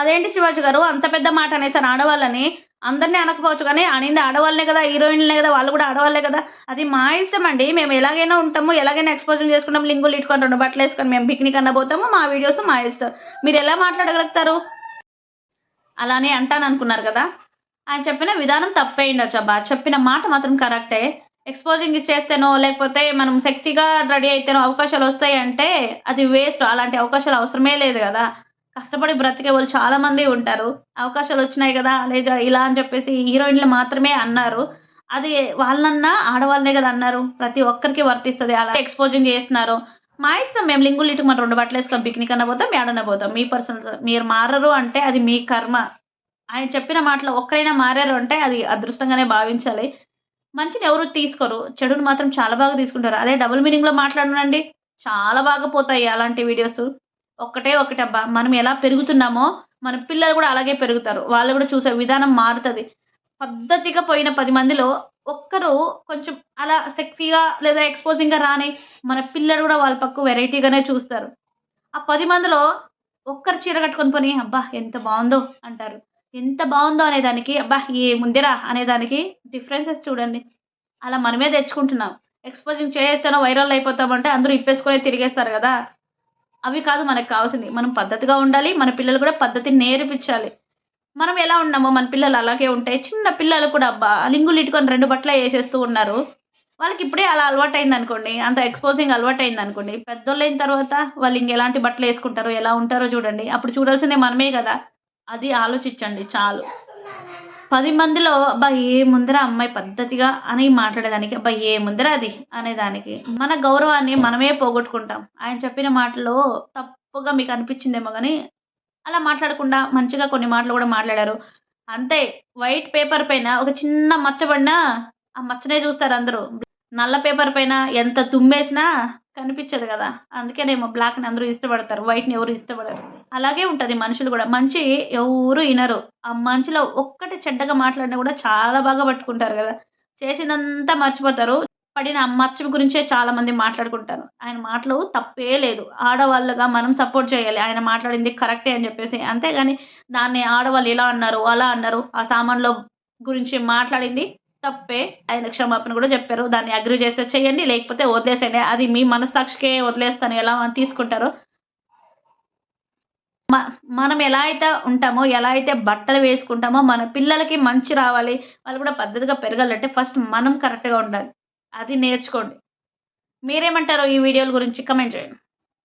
అదేంటి శివాజీ గారు? అంత పెద్ద మాట అనేసారు ఆడవాళ్ళని. అందరినీ అనకపోవచ్చు కానీ అనింది ఆడవాళ్ళనే కదా హీరోయిన్లే కదా వాళ్ళు కూడా ఆడవాళ్ళే కదా. అది మా ఇష్టం అండి. మేము ఎలాగైనా ఉంటాము ఎలాగైనా ఎక్స్పోజింగ్ చేసుకుంటాం లింగులు ఇట్టుకొని రెండు బట్టలు వేసుకొని మేము పిక్నిక్ అన్న పోతాము మా వీడియోస్ మా ఇష్టం. మీరు ఎలా మాట్లాడగలుగుతారు? అలానే అంటాను అనుకున్నారు కదా. ఆయన చెప్పిన విధానం తప్పే ఉండొచ్చు అబ్బా. చెప్పిన మాట మాత్రం కరెక్టే. ఎక్స్పోజింగ్ చేస్తేనో లేకపోతే మనం సెక్సీగా రెడీ అయితేనో అవకాశాలు వస్తాయి అంటే అది వేస్ట్ అలాంటి అవకాశాలు అవసరమే లేదు కదా. కష్టపడి బ్రతికే వాళ్ళు చాలా మంది ఉంటారు. అవకాశాలు వచ్చినాయి కదా లేదా ఇలా అని చెప్పేసి హీరోయిన్లు మాత్రమే అన్నారు. అది వాళ్ళన్నా ఆడవాళ్ళనే కదా అన్నారు. ప్రతి ఒక్కరికి వర్తిస్తుంది. అలా ఎక్స్పోజింగ్ చేస్తున్నారు. మా ఇష్టం మేము లింగులు ఇటు మనం రెండు బట్టలు వేసుకొని పిక్నిక్ అన్న పోతాం మేడన్న పోతాం. మీ పర్సనల్ మీరు మారరు అంటే అది మీ కర్మ. ఆయన చెప్పిన మాటలు ఒక్కరైనా మారారు అంటే అది అదృష్టంగానే భావించాలి. మంచిని ఎవరు తీసుకోరు. చెడుని మాత్రం చాలా బాగా తీసుకుంటారు. అదే డబుల్ మీనింగ్లో మాట్లాడనండి. చాలా బాగా పోతాయి అలాంటి వీడియోస్ ఒక్కటే ఒకటబ్బా మనం ఎలా పెరుగుతున్నామో మన పిల్లలు కూడా అలాగే పెరుగుతారు. వాళ్ళు కూడా చూసే విధానం మారుతుంది. పద్ధతిగా పోయిన పది మందిలో ఒక్కరు కొంచెం అలా సెక్సీగా లేదా ఎక్స్పోజింగ్గా రాని మన పిల్లలు కూడా వాళ్ళ పక్క వెరైటీగానే చూస్తారు. ఆ పది మందిలో ఒక్కరు చీర కట్టుకొని పోని అబ్బా ఎంత బాగుందో అంటారు. ఎంత బాగుందో అనేదానికి అబ్బా ఏ ముందిరా అనేదానికి డిఫరెన్సెస్ చూడండి. అలా మనమే తెచ్చుకుంటున్నాం. ఎక్స్పోజింగ్ చేస్తేనో వైరల్ అయిపోతామంటే అందరూ ఇప్పేసుకొని తిరిగేస్తారు కదా. అవి కాదు మనకు కావాల్సింది. మనం పద్ధతిగా ఉండాలి మన పిల్లలు కూడా పద్ధతిని నేర్పించాలి. మనం ఎలా ఉన్నామో మన పిల్లలు అలాగే ఉంటాయి. చిన్న పిల్లలు కూడా అబ్బా లింగులు ఇట్టుకొని రెండు బట్టలు వేసేస్తూ ఉన్నారు. వాళ్ళకి ఇప్పుడే అలా అలవాటు అయింది అనుకోండి అంత ఎక్స్పోజింగ్ అలవాటు అయింది అనుకోండి పెద్దోళ్ళు అయిన తర్వాత వాళ్ళు ఇంకెలాంటి బట్టలు వేసుకుంటారో ఎలా ఉంటారో చూడండి. అప్పుడు చూడాల్సిందే మనమే కదా. అది ఆలోచించండి చాలు. పది మందిలో అబ్బా ఏ ముందర అమ్మాయి పద్ధతిగా అని మాట్లాడేదానికి అబ్బా ఏ ముందర అది అనేదానికి మన గౌరవాన్ని మనమే పోగొట్టుకుంటాం. ఆయన చెప్పిన మాటలో తప్పుగా మీకు అనిపించిందేమో కానీ అలా మాట్లాడకుండా మంచిగా కొన్ని మాటలు కూడా మాట్లాడారు. అంతే వైట్ పేపర్ పైన ఒక చిన్న మచ్చ పడినా ఆ మచ్చనే చూస్తారు అందరూ. నల్ల పేపర్ పైన ఎంత తుమ్మేసినా కనిపించదు కదా? అందుకేనేమో బ్లాక్ని అందరూ ఇష్టపడతారు వైట్ని ఎవరు ఇష్టపడరు. అలాగే ఉంటుంది మనుషులు కూడా. మంచి ఎవరు వినరు. ఆ మంచిలో ఒక్కటి చెడ్డగా మాట్లాడినా కూడా చాలా బాగా పట్టుకుంటారు కదా? చేసిందంతా మర్చిపోతారు. పడిన ఆ గురించే చాలా మంది మాట్లాడుకుంటారు. ఆయన మాటలు తప్పే లేదు. ఆడవాళ్ళుగా మనం సపోర్ట్ చేయాలి. ఆయన మాట్లాడింది కరెక్టే అని చెప్పేసి. అంతేగాని దాన్ని ఆడవాళ్ళు ఇలా అన్నారు అలా అన్నారు ఆ సామాన్లో గురించి మాట్లాడింది తప్పే. ఆయన క్షమాపణ కూడా చెప్పారు. దాన్ని అగ్రి చేస్తే చేయండి లేకపోతే వదిలేసేయండి. అది మీ మనస్సాక్షికే వదిలేస్తాను. ఎలా అని తీసుకుంటారో? మ- మనం ఎలా అయితే ఉంటామో ఎలా అయితే బట్టలు వేసుకుంటామో మన పిల్లలకి మంచి రావాలి. వాళ్ళు కూడా పద్ధతిగా పెరగాలంటే ఫస్ట్ మనం కరెక్ట్గా ఉండాలి. అది నేర్చుకోండి. మీరేమంటారో ఈ వీడియోల గురించి? కమెంట్ చేయండి.